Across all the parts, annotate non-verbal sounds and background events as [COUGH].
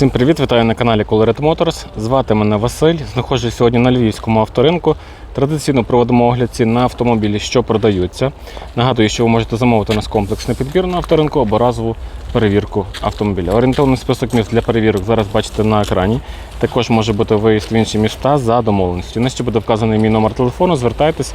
Всім привіт, вітаю на каналі Colored Motors. Звати мене Василь. Знаходжусь сьогодні на львівському авторинку. Традиційно проводимо огляд цін на автомобілі, що продаються. Нагадую, що ви можете замовити у нас комплексний підбір на авторинку або разову перевірку автомобіля. Орієнтовний список міст для перевірок зараз бачите на екрані. Також може бути виїзд в інші міста за домовленістю. Нижче буде вказаний мій номер телефону. Звертайтесь,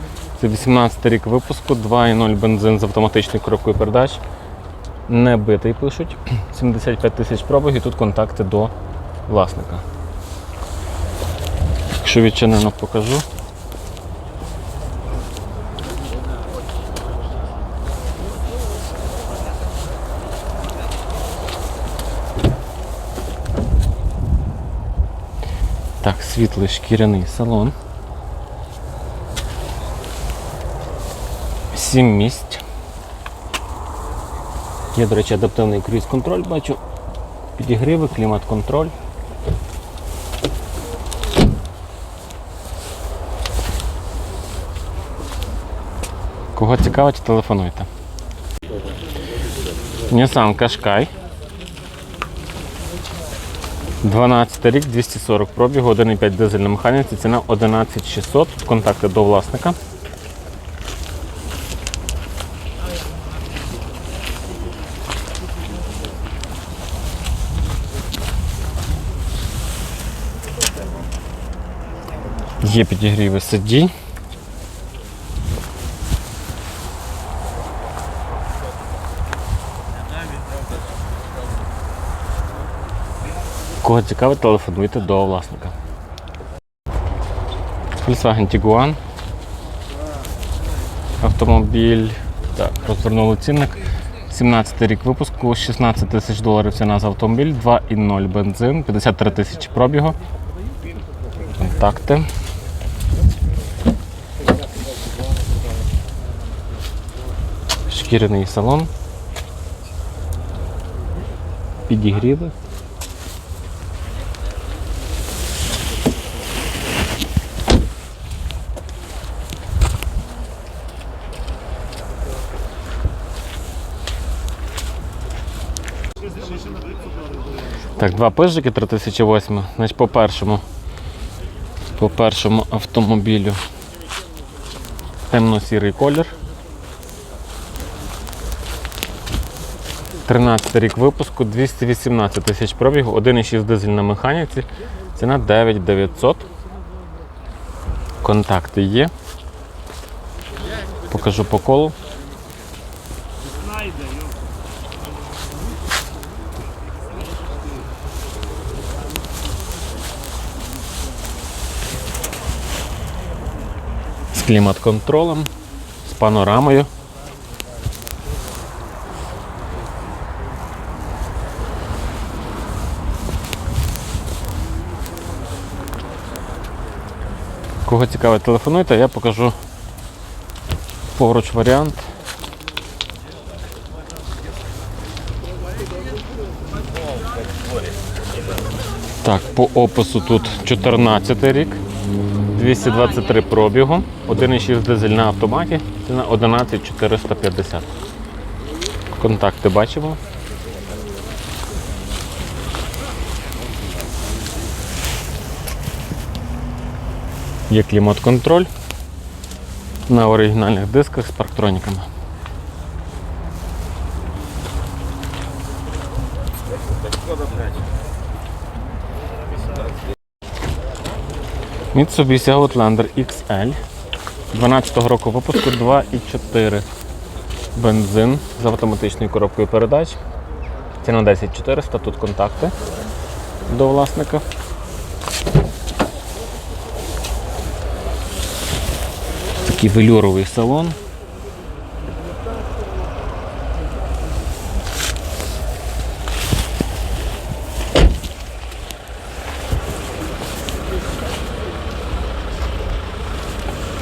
Це 18 рік випуску, 2.0 бензин з автоматичною коробкою передач. Не битий пишуть. [CLEARS THROAT] 75 тисяч пробіг і тут контакти до власника. Якщо відчинено, покажу. Так, світлий шкіряний салон. Сім місць. Є, до речі, адаптивний круїз-контроль, бачу. Підігриви, клімат-контроль. Кого цікавить, телефонуйте. Nissan Qashqai. 12 рік, 240 пробігу, 1,5 дизель на механіці, ціна 11600, контакти до власника. Є підігріви сидінь. Кого цікавить, телефонуйте до власника. Volkswagen Tiguan. Автомобіль. Так, розвернули цінник. 17 рік випуску, 16 тисяч доларів ціна за автомобіль, 2,0 бензин, 53 тисячі пробігу. Контакти. Шкіряний салон. Підігріви. Так, два пижики 3008. Значить, по першому. По першому автомобілю. Темно-сірий колір. 13 рік випуску, 218 тисяч пробігу, 1,6 дизель на механіці. Ціна 9900. Контакти є. Покажу по колу. з клімат-контролем, з панорамою. Кого цікавить, телефонуйте, я покажу поруч варіант. Так, по опису тут 14 рік. 223 пробігу, 1,6 дизель на автоматі, ціна 11450. Контакти бачимо. Є клімат-контроль на оригінальних дисках з парктроніками. Mitsubishi Outlander XL 12 року випуску 2,4 бензин з автоматичною коробкою передач. Ціна 10400, тут контакти до власника. такий велюровий салон.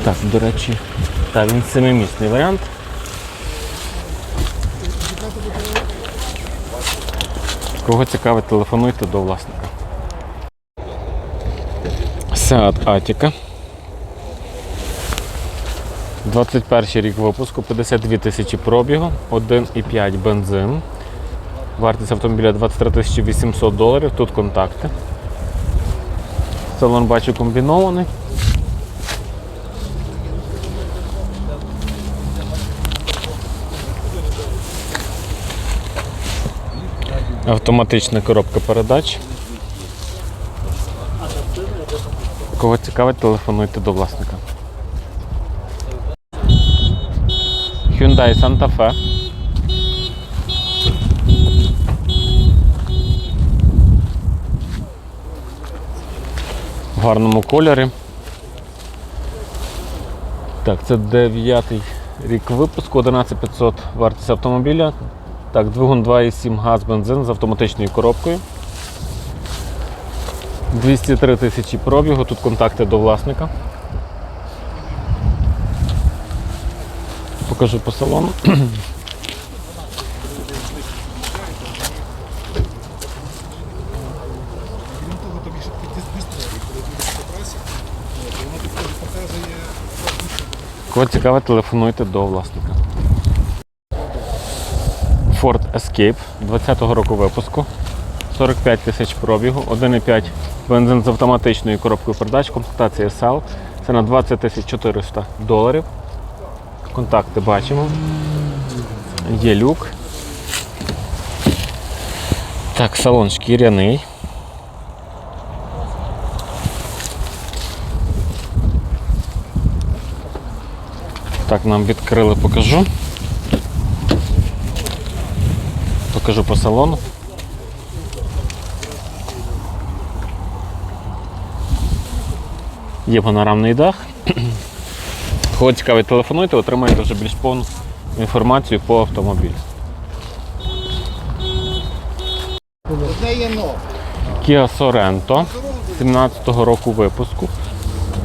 Так, до речі, так, він семимісний варіант. Кого цікавить, телефонуйте до власника. Сеат Атіка. 21 рік випуску, 52 тисячі пробігу, 1,5 бензин. Вартість автомобіля 23 тисячі 800 доларів. Тут контакти. Салон бачу комбінований. Автоматична коробка передач. Кого цікавить, телефонуйте до власника. Hyundai Santa Fe. В гарному кольорі. Так, це 9 рік випуску, 11500 вартість автомобіля. Так, двигун 2,7 газ бензин з автоматичною коробкою. 203 тисячі пробігу, тут контакти до власника. Покажу по салону. Крім того, тобі ще такий диск бистрий, коли ти їдеш по трасі, от, і воно тобі показує Кого цікавить, телефонуйте до власника. Ford Escape 20-го року випуску. 45 тисяч пробігу, 1,5 бензин з автоматичною коробкою передач, комплектація SL. Це на 20 тисяч 400 доларів. Контакти бачимо. Є люк. Так, салон шкіряний. Так, нам відкрили, покажу. Покажу по салону. Є панорамний дах. Кого цікавить, телефонуйте, отримаєте вже більш повну інформацію по автомобілю. Kia Sorento 17-го року випуску.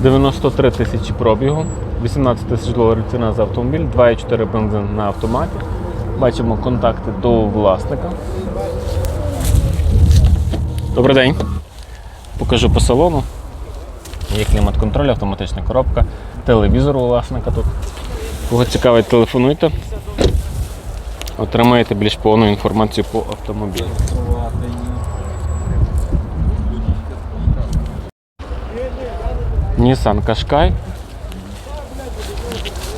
93 тисячі пробігу, 18 тисяч доларів ціна за автомобіль, 2,4 бензин на автоматі. Бачимо контакти до власника. Добрий день. Покажу по салону. Є клімат-контроль, автоматична коробка, телевізор власника тут. Кого цікавить, телефонуйте. Отримаєте більш повну інформацію по автомобілю. Nissan Qashqai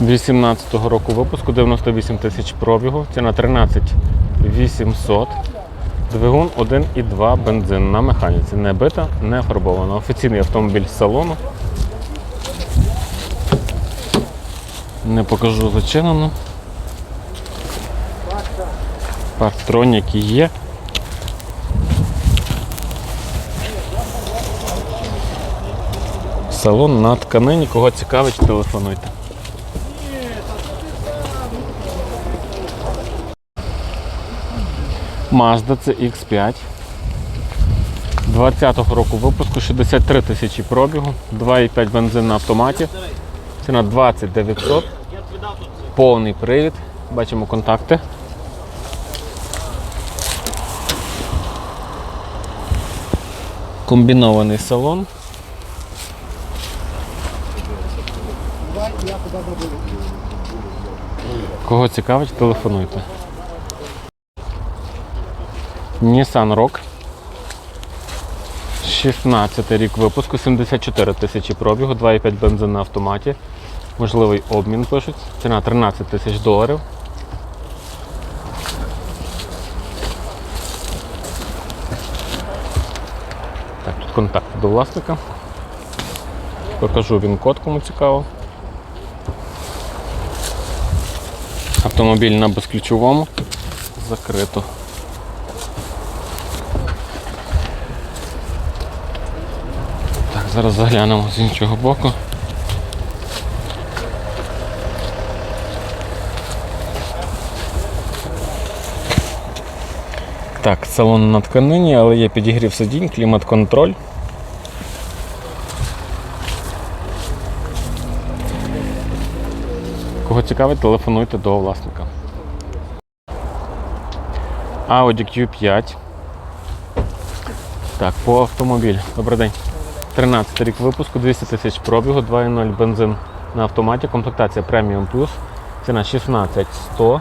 18-го року випуску, 98 тисяч пробігу, ціна 13 800. Двигун 1,2 бензин на механіці. Не бита, не фарбована. Офіційний автомобіль салону. Не покажу зачинено. Партроніки є. Салон на тканині. Кого цікавить, телефонуйте. Mazda CX5. 20-го року випуску 63 тисячі пробігу, 2,5 бензин на автоматі. Ціна 20 900. Повний привід. Бачимо контакти. Комбінований салон. Кого цікавить, телефонуйте. Nissan Rock. 16 рік випуску, 74 тисячі пробігу, 2,5 бензин на автоматі. Можливий обмін пишуть. Ціна 13 тисяч доларів. Так, тут контакт до власника. Покажу він код, кому цікаво. Автомобіль на безключовому. Закрито. Так, зараз заглянемо з іншого боку. Так, салон на тканині, але є підігрів сидінь, клімат-контроль. Кого цікавить, телефонуйте до власника. Audi Q5. Так, по автомобіль. Добрий день. 13 рік випуску, 200 тисяч пробігу, 2.0 бензин на автоматі, комплектація Premium Plus. Ціна 16 100.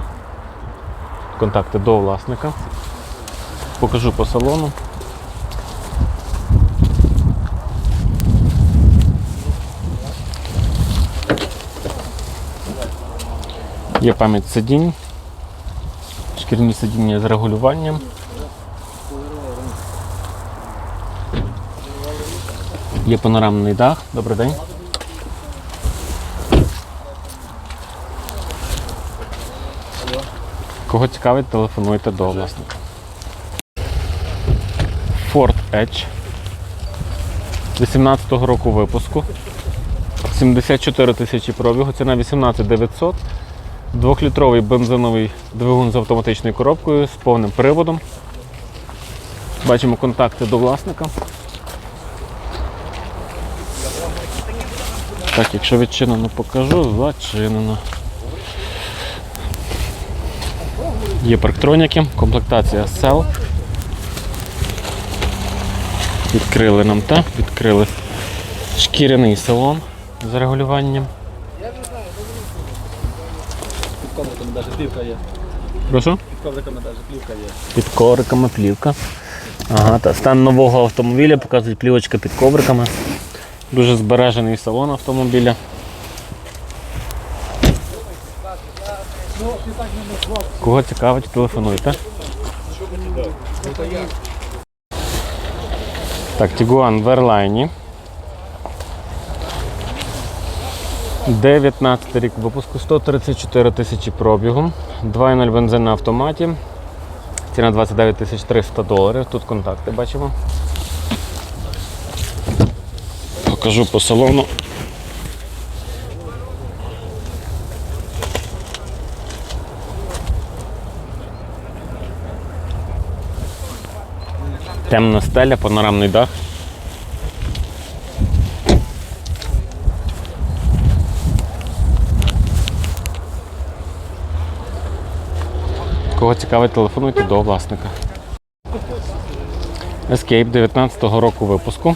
Контакти до власника. Покажу по салону. Є пам'ять сидінь, шкірні сидіння з регулюванням. Є панорамний дах. Добрий день. Кого цікавить, телефонуйте до власника. Ford Edge 18-го року випуску. 74 тисячі пробігу, ціна 18 900. Двохлітровий бензиновий двигун з автоматичною коробкою з повним приводом. Бачимо контакти до власника. Так, якщо відчинено покажу, зачинено. Є парктроніки, комплектація SEL. Відкрили нам та, відкрили шкіряний салон з регулюванням. Під ковриками навіть плівка є. Прошу? Під ковриками навіть плівка є. Під ковриками плівка. Ага, та стан нового автомобіля показують плівочка під ковриками. Дуже збережений салон автомобіля. Кого цікавить, телефонуйте. Так, Тігуан в Ерлайні. 19 рік випуску, 134 тисячі пробігу, 2.0 бензин на автоматі. Ціна 29 тисяч 300 доларів. Тут контакти бачимо. Покажу по салону. Темна стеля, панорамний дах. Кого цікавить, телефонуйте до власника. Escape 19-го року випуску.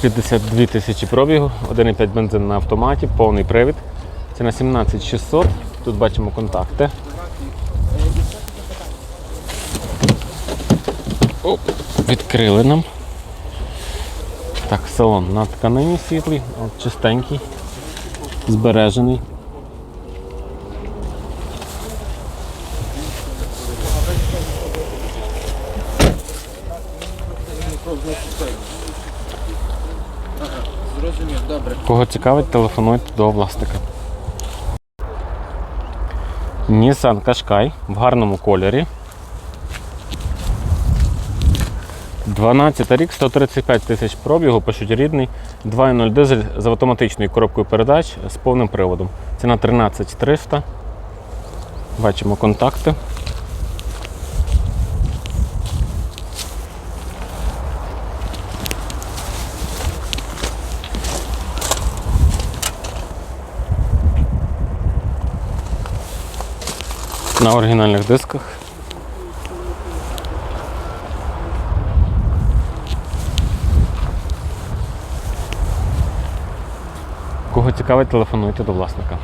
52 тисячі пробігу, 1,5 бензин на автоматі, повний привід. Ціна 17600. Тут бачимо контакти. Оп, відкрили нам. Так, салон на тканині світлий, от чистенький, збережений. Кого цікавить, телефонуйте до власника. Nissan Qashqai в гарному кольорі. 12 рік, 135 тисяч пробігу, пишуть рідний, 2.0 дизель з автоматичною коробкою передач з повним приводом. Ціна 13 300. Бачимо контакти. На оригінальних дисках. Кого цікавить, телефонуйте до власника.